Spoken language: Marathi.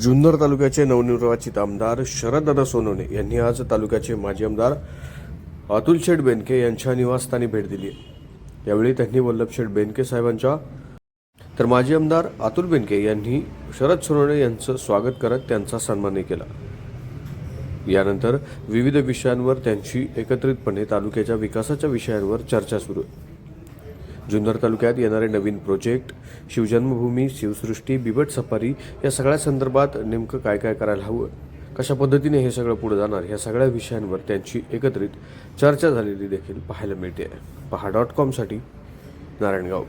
जुन्नर तालुक्याचे नवनिर्वाचित आमदार शरददादा सोनवणे यांनी आज तालुक्याचे माजी आमदार अतुल शेठ बेनके यांच्या निवासस्थानी भेट दिली. यावेळी त्यांनी वल्लभ शेठ बेनके साहेबांच्या तर माजी आमदार अतुल बेनके यांनी शरद सोनवणे यांचं स्वागत करत त्यांचा सन्मानही केला. यानंतर विविध विषयांवर त्यांची एकत्रितपणे तालुक्याच्या विकासाच्या विषयांवर चर्चा सुरू आहे. जुन्नर तालुक्यात येणारे नवीन प्रोजेक्ट शिवजन्मभूमी शिवसृष्टी बिबट सफारी या सगळ्या संदर्भात नेमकं काय काय करायला हवं? कशा पद्धतीने हे सगळं पुढे जाणार? ह्या सगळ्या विषयांवर त्यांची एकत्रित चर्चा झालेली देखील पाहायला मिळते. पहा डॉट कॉमसाठी नारायणगाव.